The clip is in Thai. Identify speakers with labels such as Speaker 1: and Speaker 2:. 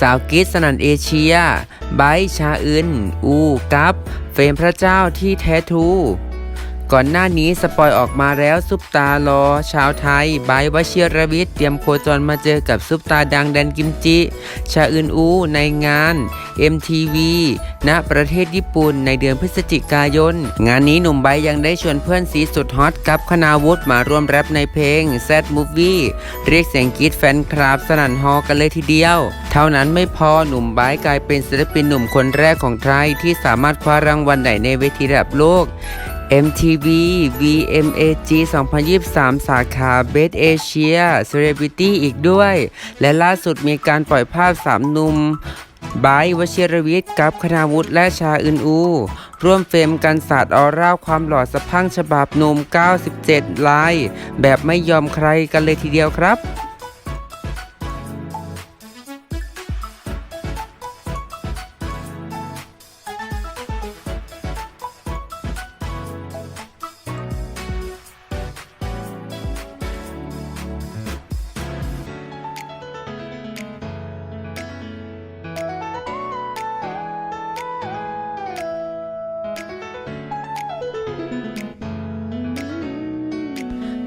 Speaker 1: สาวกิตสนันเอเชีย ไบชาอึน อู กับ เฟรมพระเจ้าที่แท้ทู ก่อนหน้านี้สปอยออกมาแล้วซุปตาลอ ชาวไทยไบวชิรวิทย์เตรียมโคจรมาเจอกับซุปตาดังแดนกิมจิ ชาอึนอูในงาน MTV ณประเทศญี่ปุ่นในเดือนพฤศจิกายน งานนี้หนุ่มไบยังได้ชวนเพื่อนสีสุดฮอตกับคณาวุฒิมาร่วมแรปในเพลง Sad Movie เรียกเสียงกรีดแฟนคลับสนั่นฮอกันเลยทีเดียว เท่านั้นไม่พอหนุ่มไบกลายเป็นศิลปินหนุ่มคนแรกของไทยที่สามารถคว้ารางวัลใหญ่ในเวทีระดับโลก MTV VMAG 2023 สาขา Best Asia Celebrity อีกด้วย และล่าสุดมีการปล่อยภาพสามหนุ่มไบวชิรวิทย์กับคณาวุฒิและชาอึนอู ร่วมเฟรมกันศาสาดออร่าความหล่อสะพังฉบับนุ่ม97 ลาย แบบไม่ยอมใครกันเลยทีเดียวครับ